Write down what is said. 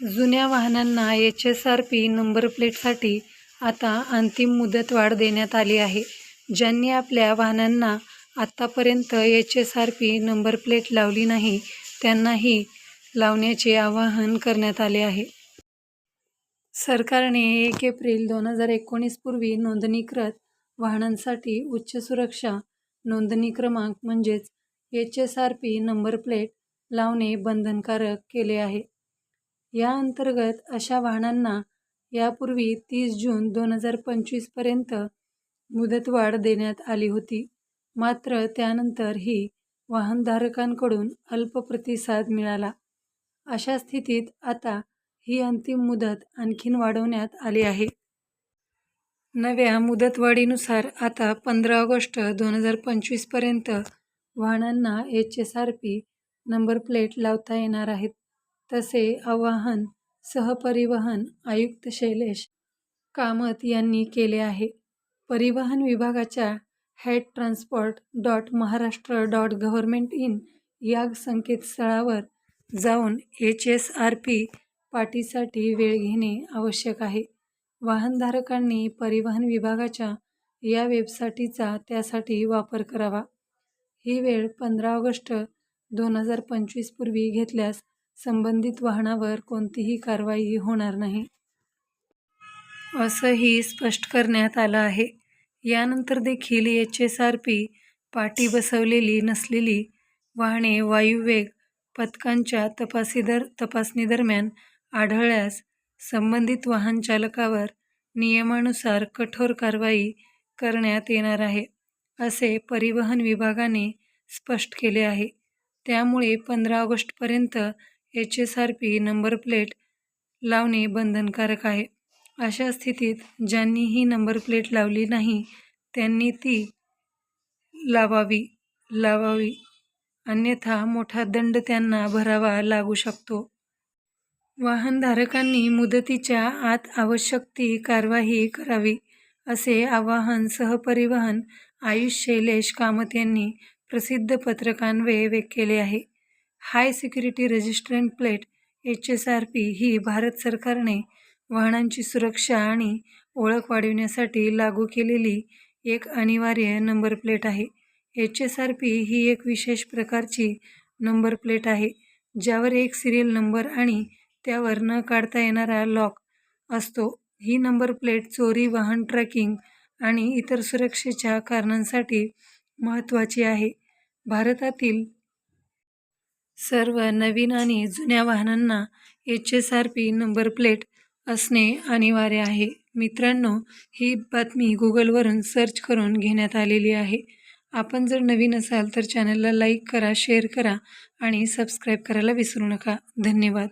जुन्या वाहनांना H S R P number प्लेटसाठी आता अंतिम मुदतवाढ देण्यात आली आहे. ज्यांनी आपल्या वाहनांना आत्तापर्यंत H S R P number plate लावली नाही त्यांनाही लावण्याचे आवाहन करण्यात आले आहे. सरकारने एक एप्रिल दोन हजार एकोणीसपूर्वी नोंदणीकृत वाहनांसाठी उच्च सुरक्षा नोंदणी क्रमांक म्हणजेच H S R P number plate लावणे बंधनकारक केले आहे. या अंतर्गत अशा वाहनांना यापूर्वी तीस जून दोन हजार पंचवीसपर्यंत मुदतवाढ देण्यात आली होती. मात्र त्यानंतर ही वाहनधारकांकडून अल्प प्रतिसाद मिळाला. अशा स्थितीत आता ही अंतिम मुदत आणखी वाढवण्यात आली आहे. नव्या मुदतवाढीनुसार आता पंधरा ऑगस्ट दोन हजार पंचवीसपर्यंत वाहनांना H S R P number plate लावता येणार आहेत. तसे आवाहन सहपरिवहन आयुक्त शैलेश कामत यांनी केले आहे. परिवहन विभागाच्या hat transport dot Maharashtra dot government in या संकेतस्थळावर जाऊन एच एस आर पी पाटीसाठी वेळ घेणे आवश्यक आहे. वाहनधारकांनी परिवहन विभागाच्या या वेबसाईटीचा त्यासाठी वापर करावा. ही वेळ पंधरा ऑगस्ट दोन हजार पंचवीस पूर्वी घेतल्यास संबंधित वाहनावर कोणतीही कारवाई होणार नाही. असंही स्पष्ट करण्यात आलं आहे. यानंतर देखील एच एस आर पी पाटी बसवलेली नसलेली वाहने वायुवेग पथकांच्या तपासीदर तपासणीदरम्यान आढळल्यास संबंधित वाहनचालकावर नियमानुसार कठोर कारवाई करण्यात येणार आहे, असे परिवहन विभागाने स्पष्ट केले आहे. त्यामुळे पंधरा ऑगस्टपर्यंत H S R P number plate लावणे बंधनकारक आहे. अशा स्थितीत ज्यांनी ही नंबर प्लेट लावली नाही त्यांनी ती लावावी लावावी अन्यथा मोठा दंड त्यांना भरावा लागू शकतो. वाहनधारकांनी मुदतीच्या आत आवश्यक ती कारवाई करावी, असे आवाहन सहपरिवहन आयुष शैलेश कामत यांनी प्रसिद्धी पत्रकान्वये केले आहे. High security registration plate H S R P ही भारत सरकारने वाहनांची सुरक्षा आणि ओळख वाढविण्यासाठी लागू केलेली एक अनिवार्य नंबर प्लेट आहे. एच एस आर पी ही एक विशेष प्रकारची नंबर प्लेट आहे, ज्यावर एक सिरियल नंबर आणि त्यावर न काढता येणारा लॉक असतो. ही नंबर प्लेट चोरी, वाहन ट्रॅकिंग आणि इतर सुरक्षेच्या कारणांसाठी महत्त्वाची आहे. भारतातील सर्व नवीन आणि जुन्या वाहनांना H S R P number plate असणे अनिवार्य आहे. मित्रांनो, ही बातमी गुगलवरून सर्च करून घेण्यात आलेली आहे. आपण जर नवीन असाल तर चॅनलला लाईक करा, शेअर करा आणि सबस्क्राईब करायला विसरू नका. धन्यवाद.